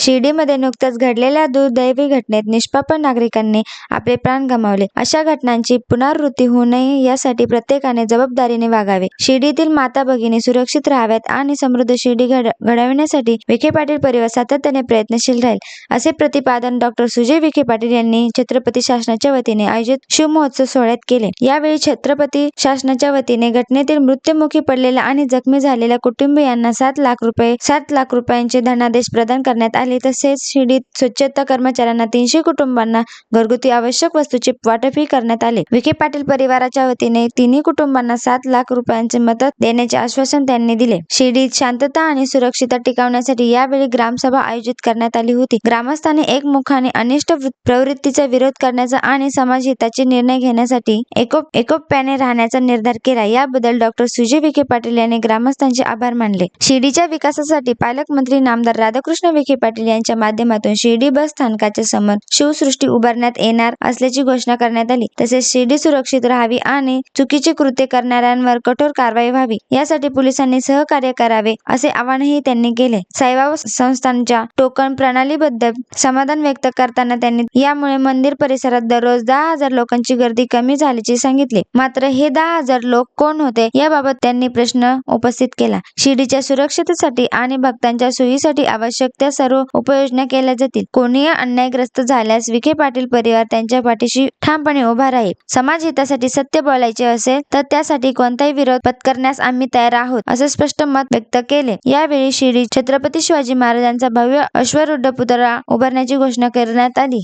शिर्डीमध्ये नुकत्याच घडलेल्या दुर्दैवी घटनेत निष्पाप नागरिकांनी आपले प्राण गमावले. अशा घटनांची पुनरावृत्ती होऊ नये यासाठी प्रत्येकाने जबाबदारीने वागावे. शिर्डीतील माता भगिनी सुरक्षित राहाव्यात आणि समृद्ध शिर्डी घड घडविण्यासाठी विखे पाटील परिवार सातत्याने प्रयत्नशील राहील असे प्रतिपादन डॉक्टर सुजय विखे पाटील यांनी छत्रपती शासनाच्या वतीने आयोजित शिवमहोत्सव सोहळ्यात केले. यावेळी छत्रपती शासनाच्या वतीने घटनेतील मृत्युमुखी पडलेल्या आणि जखमी झालेल्या कुटुंबियांना सात लाख रुपये सात लाख रुपयांचे धनादेश प्रदान करण्यात आले. तसेच शिर्डीत स्वच्छता कर्मचाऱ्यांना तीनशे कुटुंबांना घरगुती आवश्यक वस्तूचे वाटपही करण्यात आले. विखे पाटील परिवाराच्या वतीने तिन्ही कुटुंबांना सात लाख रुपयांचे मदत देण्याचे आश्वासन त्यांनी दिले. शिर्डीत शांतता आणि सुरक्षितता टिकवण्यासाठी यावेळी ग्रामसभा आयोजित करण्यात आली होती. ग्रामस्थांनी एकमुखाने अनिष्ट प्रवृत्तीचा विरोध करण्याचा आणि समाजहिताचे निर्णय घेण्यासाठी एकोप एकोप्याने राहण्याचा निर्धार केला. याबद्दल डॉक्टर सुजय विखे पाटील यांनी ग्रामस्थांचे आभार मानले. शिर्डीच्या विकासासाठी पालकमंत्री नामदार राधाकृष्ण विखे पाटील यांच्या माध्यमातून शिर्डी बस स्थानकाच्या समोर शिवसृष्टी उभारण्यात येणार असल्याची घोषणा करण्यात आली. तसेच शिर्डी सुरक्षित राहावी आणि चुकीचे कृत्य करणाऱ्यांवर कठोर कारवाई व्हावी यासाठी पोलिसांनी सहकार्य करावे असे आवाहनही त्यांनी केले. साईबाबा संस्थांच्या टोकन प्रणालीबद्दल समाधान व्यक्त करताना त्यांनी यामुळे मंदिर परिसरात दररोज दहा हजार लोकांची गर्दी कमी झाल्याचे सांगितले. मात्र हे दहा हजार लोक कोण होते याबाबत त्यांनी प्रश्न उपस्थित केला. शिर्डीच्या सुरक्षिततेसाठी आणि भक्तांच्या सोयीसाठी आवश्यक त्या सर्व उपाययोजना केल्या जातील. कोणीही अन्यायग्रस्त झाल्यास विखे पाटील परिवार त्यांच्या पाठीशी ठामपणे उभा राहील. समाज हितासाठी सत्य बोलायचे असेल तर त्यासाठी कोणताही विरोध पत्करण्यास आम्ही तयार आहोत असे स्पष्ट मत व्यक्त केले. यावेळी शिर्डी छत्रपती शिवाजी महाराजांचा भव्य अश्वरूढ पुतळा उभारण्याची घोषणा करण्यात आली.